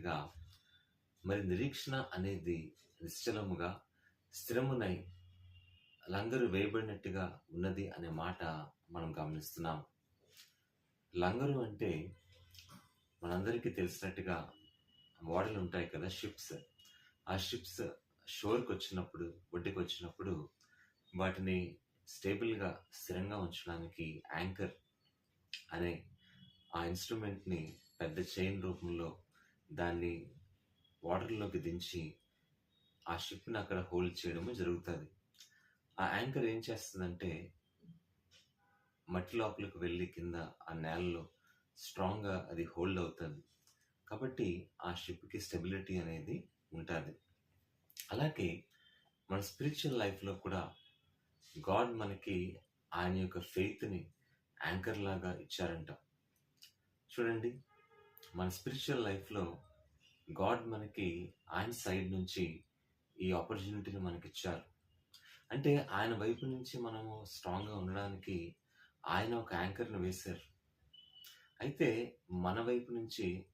గా మరి నిరీక్షణ అనేది నిశ్చలముగా స్థిరమునై లంగరు వేయబడినట్టుగా ఉన్నది అనే మాట మనం గమనిస్తున్నాం. లంగరు అంటే మనందరికీ తెలిసినట్టుగా మోడల్ ఉంటాయి కదా షిప్స్. ఆ షిప్స్ షోర్కి వచ్చినప్పుడు ఒడ్డుకి వచ్చినప్పుడు వాటిని స్టేబుల్గా స్థిరంగా ఉంచడానికి యాంకర్ అనే ఆ ఇన్స్ట్రుమెంట్ని పెద్ద చైన్ రూపంలో దాన్ని వాటర్లోకి దించి ఆ షిప్ని అక్కడ హోల్డ్ చేయడము జరుగుతుంది. ఆ యాంకర్ ఏం చేస్తుందంటే మట్టి లోపలికి వెళ్ళి కింద ఆ నేలలో స్ట్రాంగ్గా అది హోల్డ్ అవుతుంది. కాబట్టి ఆ షిప్కి స్టెబిలిటీ అనేది ఉంటుంది. అలాగే మన స్పిరిచువల్ లైఫ్లో కూడా గాడ్ మనకి ఆయన యొక్క ఫెయిత్ని యాంకర్ లాగా ఇచ్చారంట. చూడండి మన స్పిరిచువల్ లైఫ్లో గాడ్ మనకి ఆయన సైడ్ నుంచి ఈ ఆపర్చునిటీని మనకి ఇచ్చారు అంటే ఆయన వైపు నుంచి మనము స్ట్రాంగ్గా ఉండడానికి ఆయన ఒక యాంకర్ని వేశారు. అయితే మన వైపు నుంచి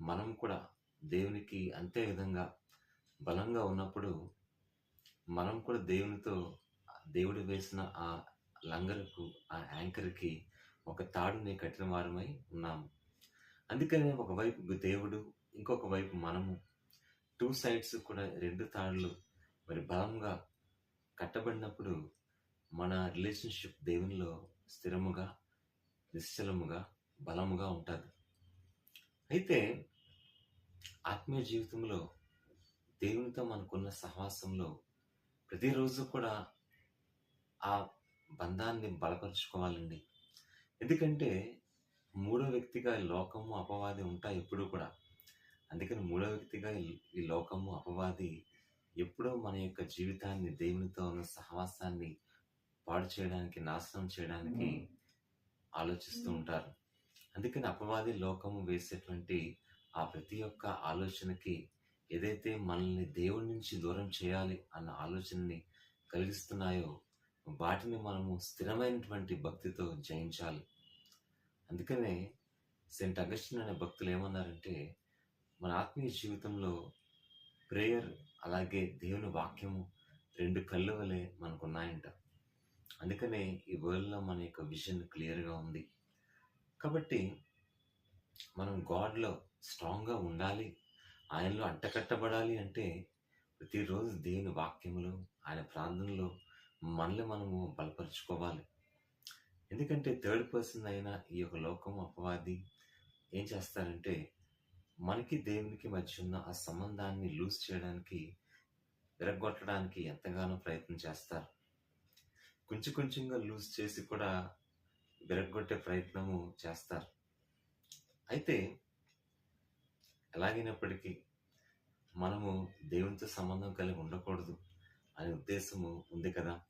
మనం కూడా దేవునికి అంతే విధంగా బలంగా ఉన్నప్పుడు మనం కూడా దేవునితో దేవుడు వేసిన ఆ లంగలకు ఆ యాంకర్కి ఒక తాడుని కట్టిన వారమై ఉన్నాము. అందుకనే ఒకవైపు దేవుడు ఇంకొక వైపు మనము టూ సైడ్స్ కూడా రెండు తాళ్ళు మరి బలంగా కట్టబడినప్పుడు మన రిలేషన్షిప్ దేవునిలో స్థిరముగా నిశ్చలముగా బలముగా ఉంటుంది. అయితే ఆత్మీయ జీవితంలో దేవునితో మనకున్న సహవాసంలో ప్రతిరోజు కూడా ఆ బంధాన్ని బలపరుచుకోవాలండి. ఎందుకంటే మూడో వ్యక్తిగా లోకము అపవాది ఉంటాయి ఎప్పుడు కూడా. అందుకని మూడో వ్యక్తిగా ఈ- లోకము అపవాది ఎప్పుడో మన యొక్క జీవితాన్ని దేవునితో ఉన్న సహవాసాన్ని పాడు చేయడానికి నాశనం చేయడానికి ఆలోచిస్తూ ఉంటారు. అందుకని అపవాది లోకము వేసేటువంటి ఆ ప్రతి ఒక్క ఆలోచనకి ఏదైతే మనల్ని దేవుడి నుంచి దూరం చేయాలి అన్న ఆలోచనని కలిగిస్తున్నాయో వాటిని మనము స్థిరమైనటువంటి భక్తితో జయించాలి. అందుకనే సెయింట్ అగస్టిన్ అనే భక్తులు ఏమన్నారంటే మన ఆత్మీయ జీవితంలో ప్రేయర్ అలాగే దేవుని వాక్యము రెండు కళ్ళు వలె మనకున్నాయంట. అందుకనే ఈ వరల్డ్లో మన యొక్క విజన్ క్లియర్గా ఉంది. కాబట్టి మనం గాడ్లో స్ట్రాంగ్గా ఉండాలి. ఆయనలో అంటకట్టబడాలి అంటే ప్రతిరోజు దేవుని వాక్యములు ఆయన ప్రార్థనలో మనల్ని మనము బలపరుచుకోవాలి. ఎందుకంటే థర్డ్ పర్సన్ అయిన ఈ యొక్క లోకం అపవాది ఏం చేస్తారంటే మనకి దేవునికి మధ్య ఉన్న ఆ సంబంధాన్ని లూజ్ చేయడానికి విరగొట్టడానికి ఎంతగానో ప్రయత్నం చేస్తారు. కొంచెం కొంచెంగా లూజ్ చేసి కూడా విరగొట్టే ప్రయత్నము చేస్తారు. అయితే ఎలాగైనప్పటికీ మనము దేవునితో సంబంధం కలిగి ఉండకూడదు అనే ఉద్దేశము ఉంది కదా.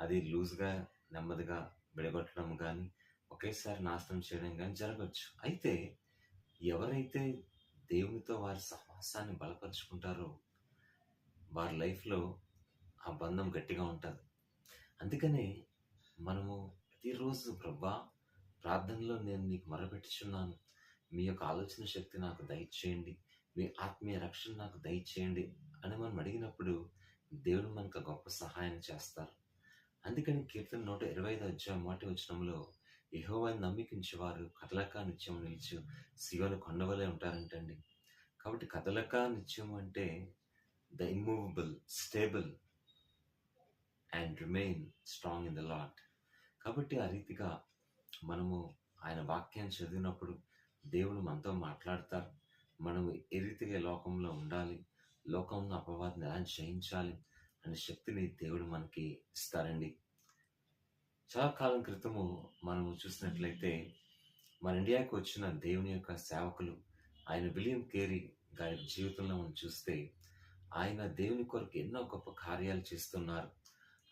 అది లూజ్గా నెమ్మదిగా విడగొట్టడం కానీ ఒకేసారి నాశనం చేయడం కానీ జరగవచ్చు. అయితే ఎవరైతే దేవునితో వారి సహవాసాన్ని బలపరుచుకుంటారో వారి లైఫ్లో ఆ బంధం గట్టిగా ఉంటుంది. అందుకనే మనము ప్రతిరోజు ప్రభా ప్రార్థనలో నేను నీకు మొరపెట్టుచున్నాను. మీ యొక్క ఆలోచన శక్తి నాకు దయచేయండి. మీ ఆత్మీయ రక్షణ నాకు దయచేయండి అని మనం అడిగినప్పుడు దేవుడు మనకు గొప్ప సహాయం చేస్తారు. అందుకని కీర్తన నూట ఇరవై ఐదు అధ్యాయం మాట వచనంలో యెహోవాని నమ్మికించేవారు కదలక నిత్యం నిలిచి శివను కొండవలే ఉంటారంటండి. కాబట్టి కదలక నిత్యం అంటే the immovable stable and remain strong in the lot కాబట్టి ఆ రీతిగా మనము ఆయన వాక్యాన్ని చదివినప్పుడు దేవుడు మనతో మాట్లాడతారు. మనము ఏ రీతిగా లోకంలో ఉండాలి లోకంలో అపవాదిని ఎలా జయించాలి అనే శక్తిని దేవుడు మనకి ఇస్తారండి. చాలా కాలం క్రితము మనము చూసినట్లయితే మన ఇండియాకి వచ్చిన దేవుని యొక్క సేవకులు ఆయన విలియం కేరీ గారి జీవితంలో మనం చూస్తే ఆయన దేవుని కొరకు ఎన్నో గొప్ప కార్యాలు చేస్తున్నారు.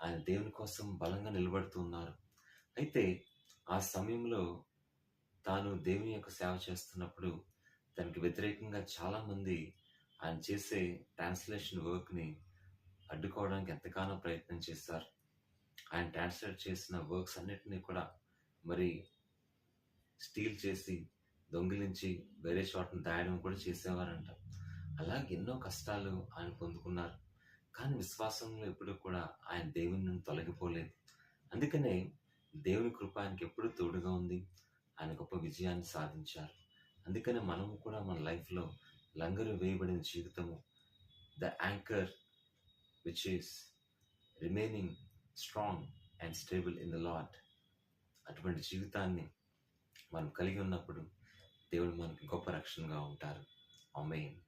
ఆయన దేవుని కోసం బలంగా నిలబడుతున్నారు. అయితే ఆ సమయంలో తాను దేవుని యొక్క సేవ చేస్తున్నప్పుడు దానికి వ్యతిరేకంగా చాలామంది ఆయన చేసే ట్రాన్స్లేషన్ వర్క్ని అడ్డుకోవడానికి ఎంతగానో ప్రయత్నం చేశారు. ఆయన ట్రాన్స్లేట్ చేసిన వర్క్స్ అన్నిటినీ కూడా మరి స్టీల్ చేసి దొంగిలించి వేరే చోటను దాయడం కూడా చేసేవారంట. అలాగే ఎన్నో కష్టాలు ఆయన పొందుకున్నారు. కానీ విశ్వాసంలో ఎప్పుడు కూడా ఆయన దేవుని నుండి తొలగిపోలేదు. అందుకనే దేవుని కృప ఆయనకి ఎప్పుడు తోడుగా ఉంది. ఆయన గొప్ప విజయాన్ని సాధించారు. అందుకనే మనము కూడా మన లైఫ్లో లంగరు వేయబడిన జీవితము the anchor which is remaining strong and stable in the lot అటువంటి జీవితాన్ని మనం కలిగి ఉన్నప్పుడు దేవుడు మనకి గొప్ప రక్షణగా ఉంటారు. ఆమెన్.